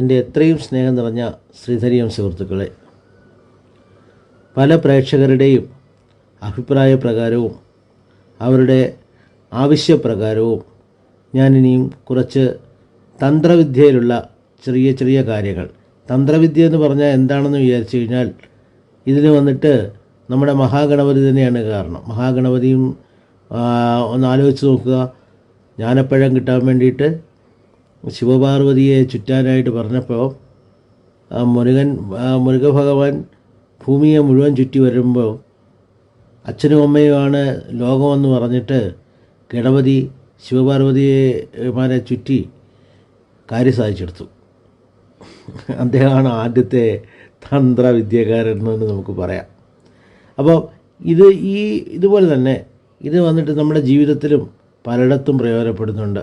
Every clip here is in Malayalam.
എന്റെ എത്രയും സ്നേഹം നിറഞ്ഞ ശ്രീധരിയം സുഹൃത്തുക്കളെ പല പ്രേക്ഷകരുടെയും അഭിപ്രായ പ്രകാരവും അവരുടെ ആവശ്യപ്രകാരവും ഞാനിനിയും കുറച്ച് തന്ത്രവിദ്യയിലുള്ള ചെറിയ ചെറിയ കാര്യങ്ങൾ. തന്ത്രവിദ്യ എന്ന് പറഞ്ഞാൽ എന്താണെന്ന് വിചാരിച്ചു കഴിഞ്ഞാൽ ഇതിന് വന്നിട്ട് നമ്മുടെ മഹാഗണപതി തന്നെയാണ് കാരണം. മഹാഗണപതിയും ഒന്ന് ആലോചിച്ച് നോക്കുക. ജ്ഞാനപ്പഴം കിട്ടാൻ വേണ്ടിയിട്ട് ശിവപാർവതിയെ ചുറ്റാനായിട്ട് പറഞ്ഞപ്പോൾ ആ മുരുകൻ മുരുകഭഗവാൻ ഭൂമിയെ മുഴുവൻ ചുറ്റി വരുമ്പോൾ അച്ഛനും അമ്മയുമാണ് ലോകമെന്ന് പറഞ്ഞിട്ട് ഗണപതി ശിവപാർവതിമാരെ ചുറ്റി കാര്യം സാധിച്ചെടുത്തു. അദ്ദേഹമാണ് ആദ്യത്തെ തന്ത്രവിദ്യകാരൻ എന്ന് നമുക്ക് പറയാം. അപ്പോൾ ഇത് ഈ ഇതുപോലെ തന്നെ ഇത് വന്നിട്ട് നമ്മുടെ ജീവിതത്തിലും പലയിടത്തും പ്രയോജനപ്പെടുന്നുണ്ട്.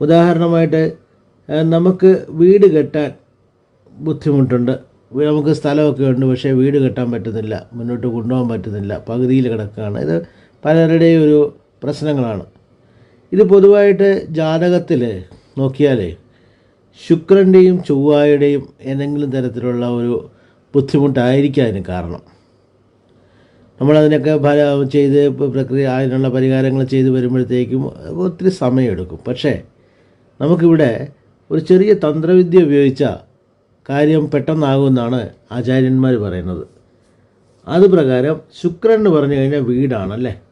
ഉദാഹരണമായിട്ട് നമുക്ക് വീട് കെട്ടാൻ ബുദ്ധിമുട്ടുണ്ട്. നമുക്ക് സ്ഥലമൊക്കെ ഉണ്ട് പക്ഷേ വീട് കെട്ടാൻ പറ്റുന്നില്ല മുന്നോട്ട് കൊണ്ടുപോകാൻ പറ്റുന്നില്ല പകുതിയിൽ കിടക്കുകയാണ്. ഇത് പലരുടെയും ഒരു പ്രശ്നങ്ങളാണ്. ഇത് പൊതുവായിട്ട് ജാതകത്തിൽ നോക്കിയാലേ ശുക്രന്റെയും ചൊവ്വായുടെയും ഏതെങ്കിലും തരത്തിലുള്ള ഒരു ബുദ്ധിമുട്ടായിരിക്കാം അതിന് കാരണം. നമ്മളതിനൊക്കെ ഫല ചെയ്ത് പ്രക്രിയ അതിനുള്ള പരിഹാരങ്ങൾ ചെയ്ത് വരുമ്പോഴത്തേക്കും ഒത്തിരി സമയമെടുക്കും. പക്ഷേ നമുക്കിവിടെ ഒരു ചെറിയ തന്ത്രവിദ്യ ഉപയോഗിച്ച കാര്യം പെട്ടെന്നാകുമെന്നാണ് ആചാര്യന്മാർ പറയുന്നത്. അത് പ്രകാരം ശുക്രൻ എന്ന് പറഞ്ഞു കഴിഞ്ഞാൽ വീടാണല്ലേ?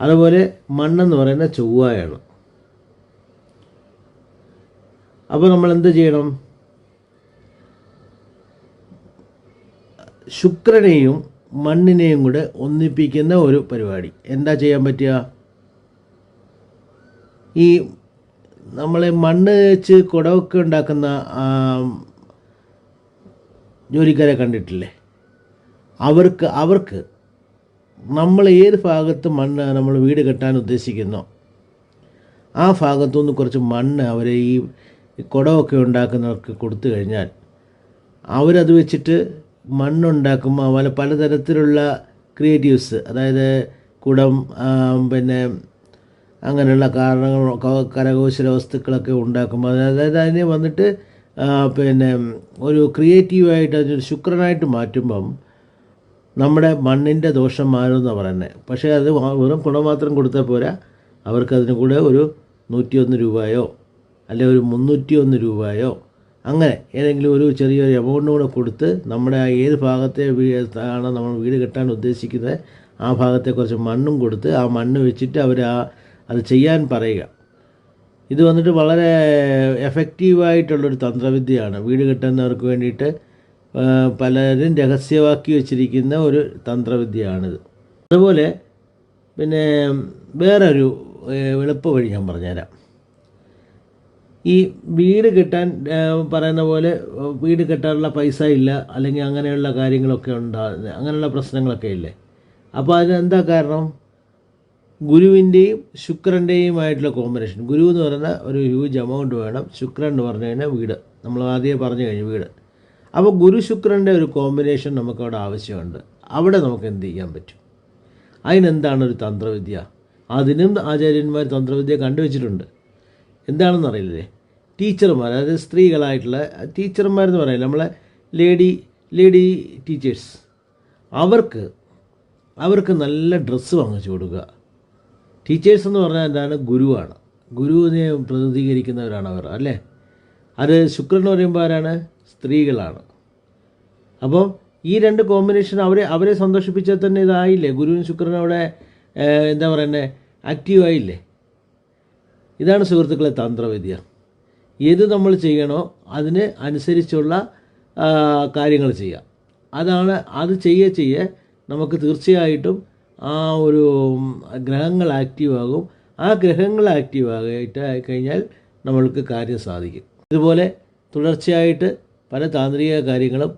അതുപോലെ മണ്ണെന്ന് പറയുന്ന ചൊവ്വയാണ്. അപ്പോൾ നമ്മൾ എന്ത് ചെയ്യണം? ശുക്രനെയും മണ്ണിനെയും കൂടെ ഒന്നിപ്പിക്കുന്ന ഒരു പരിപാടി. എന്താ ചെയ്യാൻ പറ്റുക? ഈ നമ്മളെ മണ്ണ് വെച്ച് കുടമൊക്കെ ഉണ്ടാക്കുന്ന ജോലിക്കാരെ കണ്ടിട്ടില്ലേ? അവർക്ക് അവർക്ക് നമ്മൾ ഏത് ഭാഗത്ത് മണ്ണ് നമ്മൾ വീട് കെട്ടാൻ ഉദ്ദേശിക്കുന്നോ ആ ഭാഗത്തുനിന്ന് കുറച്ച് മണ്ണ് അവരെ ഈ കുടമൊക്കെ ഉണ്ടാക്കുന്നവർക്ക് കൊടുത്തു കഴിഞ്ഞാൽ അവരത് വെച്ചിട്ട് മണ്ണുണ്ടാക്കുമ്പോൾ അതുപോലെ പലതരത്തിലുള്ള ക്രിയേറ്റീവ്സ് അതായത് കുടം പിന്നെ അങ്ങനെയുള്ള കാരണങ്ങൾ കരകൗശല വസ്തുക്കളൊക്കെ ഉണ്ടാക്കുമ്പോൾ അതായത് അതിനെ വന്നിട്ട് പിന്നെ ഒരു ക്രിയേറ്റീവായിട്ട് അതിനൊരു ശുക്രനായിട്ട് മാറ്റുമ്പം നമ്മുടെ മണ്ണിന്റെ ദോഷം മാറുമെന്നാണ് പറയുന്നത് പക്ഷേ അത് വെറും കുടം മാത്രം കൊടുത്താൽ പോരാ അവർക്ക് അതിന് കൂടെ ഒരു നൂറ്റിയൊന്ന് രൂപയോ അല്ലെ ഒരു മുന്നൂറ്റിയൊന്ന് രൂപയോ അങ്ങനെ ഏതെങ്കിലും ഒരു ചെറിയൊരു എമൗണ്ട് കൂടെ കൊടുത്ത് നമ്മുടെ ഏത് ഭാഗത്തെ ആണ് നമ്മൾ വീട് കെട്ടാൻ ഉദ്ദേശിക്കുന്നത് ആ ഭാഗത്തെ കുറച്ച് മണ്ണും കൊടുത്ത് ആ മണ്ണ് വെച്ചിട്ട് അവർ ആ അത് ചെയ്യാൻ പറയുക. ഇത് വന്നിട്ട് വളരെ എഫക്റ്റീവായിട്ടുള്ളൊരു തന്ത്രവിദ്യയാണ്. വീട് കെട്ടുന്നവർക്ക് വേണ്ടിയിട്ട് പലരും രഹസ്യമാക്കി വെച്ചിരിക്കുന്ന ഒരു തന്ത്രവിദ്യയാണിത്. അതുപോലെ പിന്നെ വേറൊരു എളുപ്പ വഴി ഞാൻ പറഞ്ഞുതരാം. ഈ വീട് കെട്ടാൻ പറയുന്ന പോലെ വീട് കെട്ടാനുള്ള പൈസ ഇല്ല അല്ലെങ്കിൽ അങ്ങനെയുള്ള കാര്യങ്ങളൊക്കെ ഉണ്ടാകുന്നത് അങ്ങനെയുള്ള പ്രശ്നങ്ങളൊക്കെ ഇല്ലേ? അപ്പോൾ അതിനെന്താ കാരണം? ഗുരുവിന്റെയും ശുക്രന്റെയുമായിട്ടുള്ള കോമ്പിനേഷൻ. ഗുരു എന്ന് പറയുന്ന ഒരു ഹ്യൂജ് എമൗണ്ട് വേണം ശുക്രൻ എന്ന് പറഞ്ഞു കഴിഞ്ഞാൽ വീട്. നമ്മൾ ആദ്യം പറഞ്ഞു കഴിഞ്ഞു വീട്. അപ്പോൾ ഗുരു ശുക്രന്റെ ഒരു കോമ്പിനേഷൻ നമുക്കവിടെ ആവശ്യമുണ്ട്. അവിടെ നമുക്ക് എന്ത് ചെയ്യാൻ പറ്റും? അതിനെന്താണ് ഒരു തന്ത്രവിദ്യ? അതിനും ആചാര്യന്മാർ തന്ത്രവിദ്യ കണ്ടുവച്ചിട്ടുണ്ട്. എന്താണെന്ന് അറിയില്ലേ? ടീച്ചർമാർ അതായത് സ്ത്രീകളായിട്ടുള്ള ടീച്ചർമാരെന്ന് പറയില്ല നമ്മളെ ലേഡി ലേഡി ടീച്ചേഴ്സ്. അവർക്ക് അവർക്ക് നല്ല ഡ്രസ്സ് വാങ്ങിച്ചു കൊടുക്കുക. ടീച്ചേഴ്സ് എന്ന് പറഞ്ഞാൽ എന്താണ്? ഗുരുവാണ്. ഗുരുവിനെ പ്രതിനിധീകരിക്കുന്നവരാണ് അവർ അല്ലേ? അത് ശുക്രൻ എന്ന് പറയുമ്പോൾ ആരാണ്? സ്ത്രീകളാണ്. അപ്പോൾ ഈ രണ്ട് കോമ്പിനേഷൻ അവരെ അവരെ സന്തോഷിപ്പിച്ചാൽ തന്നെ ഇതായില്ലേ? ഗുരുവിനും ശുക്രനും അവിടെ എന്താ പറയുന്നത് ആക്റ്റീവായില്ലേ? ഇതാണ് സുഹൃത്തുക്കളെ തന്ത്രവിദ്യ. ഏത് നമ്മൾ ചെയ്യണോ അതിന് അനുസരിച്ചുള്ള കാര്യങ്ങൾ ചെയ്യുക അതാണ് അത് ചെയ്യ ചെയ്യേ നമുക്ക് തീർച്ചയായിട്ടും ആ ഒരു ഗ്രഹങ്ങൾ ആക്റ്റീവ് ആകും. ആ ഗ്രഹങ്ങൾ ആക്റ്റീവ് ആയിട്ട് കഴിഞ്ഞാൽ നമ്മൾക്ക് കാര്യം സാധിക്കും. ഇതുപോലെ തുടർച്ചയായിട്ട് പല താന്ത്രിക കാര്യങ്ങളും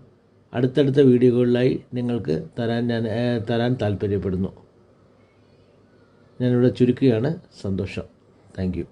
അടുത്തടുത്ത വീഡിയോകളിലായി നിങ്ങൾക്ക് തരാൻ ഞാൻ തരാൻ താല്പര്യപ്പെടുന്നു. ഞാനിവിടെ ചുരുക്കുകയാണ്. സന്തോഷം. താങ്ക്